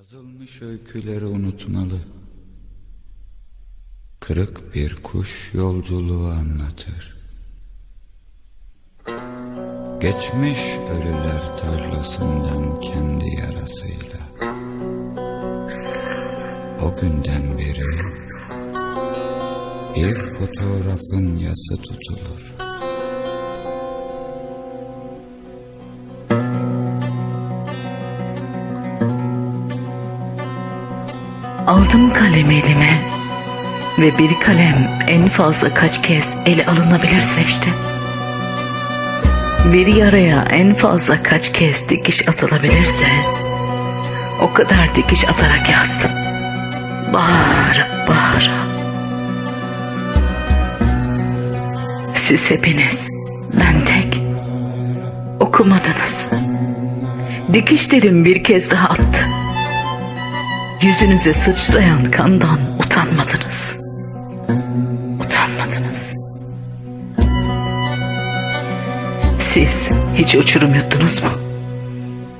Yazılmış öyküleri unutmalı. Kırık bir kuş yolculuğu anlatır. Geçmiş ölüler tarlasından kendi yarasıyla. O günden beri bir fotoğrafın yası tutulur. Aldım kalemi elime ve bir kalem en fazla kaç kez ele alınabilirse işte. Bir yaraya en fazla kaç kez dikiş atılabilirse o kadar dikiş atarak yazdım. Bağıra bağıra. Siz hepiniz, ben tek. Okumadınız. Dikişlerim bir kez daha attı. Yüzünüze sıçrayan kandan utanmadınız. Utanmadınız. Siz hiç uçurum yuttunuz mu?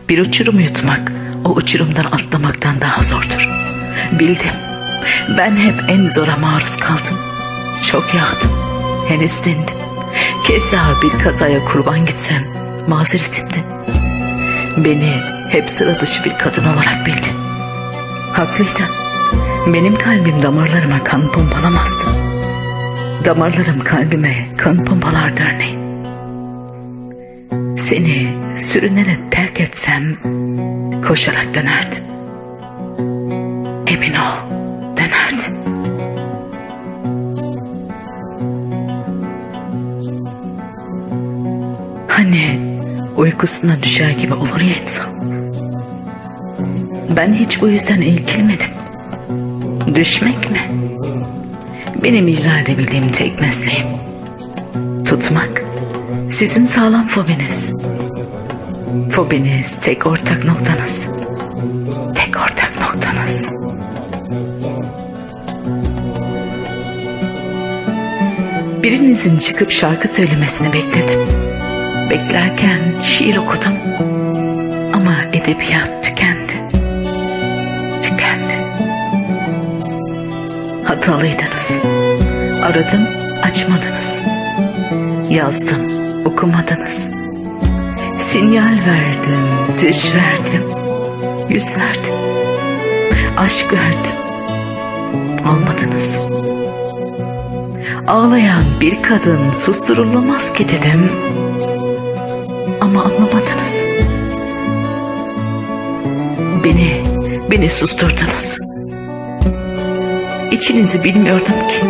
Bir uçurum yutmak o uçurumdan atlamaktan daha zordur. Bildim. Ben hep en zora maruz kaldım. Çok yağdım. Henüz dindim. Keza bir kazaya kurban gitsem mazeretimdi. Beni hep sıra dışı bir kadın olarak bildin. Haklıydın. Benim kalbim damarlarıma kan pompalamazdı. Damarlarım kalbime kan pompalardı örneğin. Seni sürünerek terk etsem koşarak dönerdim. Emin ol dönerdim. Hani uykusuna düşer gibi olur ya insan. Ben hiç bu yüzden ilgilmedim. Düşmek mi? Benim icra edebildiğim tek mesleğim. Tutmak. Sizin sağlam fobiniz. Fobiniz tek ortak noktanız. Tek ortak noktanız. Birinizin çıkıp şarkı söylemesini bekledim. Beklerken şiir okudum. Ama edebiyat. Tükendi. Hatalıydınız. Aradım, açmadınız. Yazdım, okumadınız. Sinyal verdim, düş verdim. Yüz verdim. Aşk verdim. Almadınız. Ağlayan bir kadın susturulamaz ki dedim. Ama anlamadınız. Beni, beni susturdunuz. İçinizi bilmiyordum ki.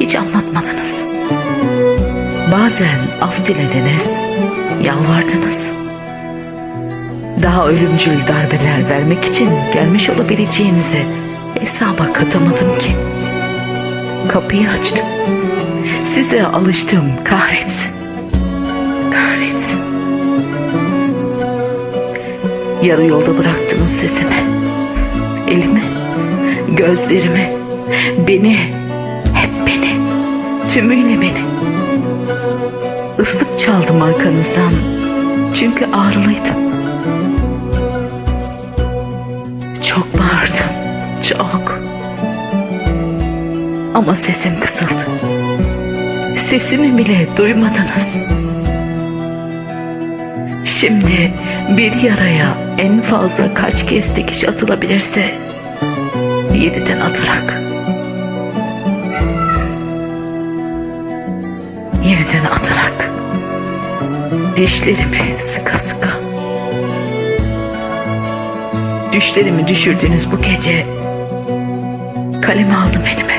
Hiç anlatmadınız. Bazen af dilediniz, yalvardınız. Daha ölümcül darbeler vermek için gelmiş olabileceğinizi hesaba katamadım ki. Kapıyı açtım. Size alıştım kahretsin. Kahretsin. Yarı yolda bıraktınız sesimi. Elimi, gözlerimi, beni, hep beni, tümüyle beni. Islık çaldım arkanızdan. Çünkü ağrılıydım. Çok bağırdım. Çok. Ama sesim kısıldı. Sesimi bile duymadınız. Şimdi bir yaraya en fazla kaç kez dikiş atılabilirse yeniden atarak yeniden atarak dişlerimi sıka sıka. Düşlerimi düşürdüğünüz bu gece. Kalemi aldım elime.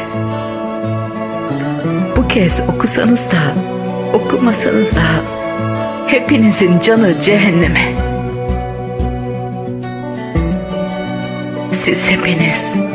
Bu kez okusanız da okumasanız da hepinizin canı cehenneme. Siz hepiniz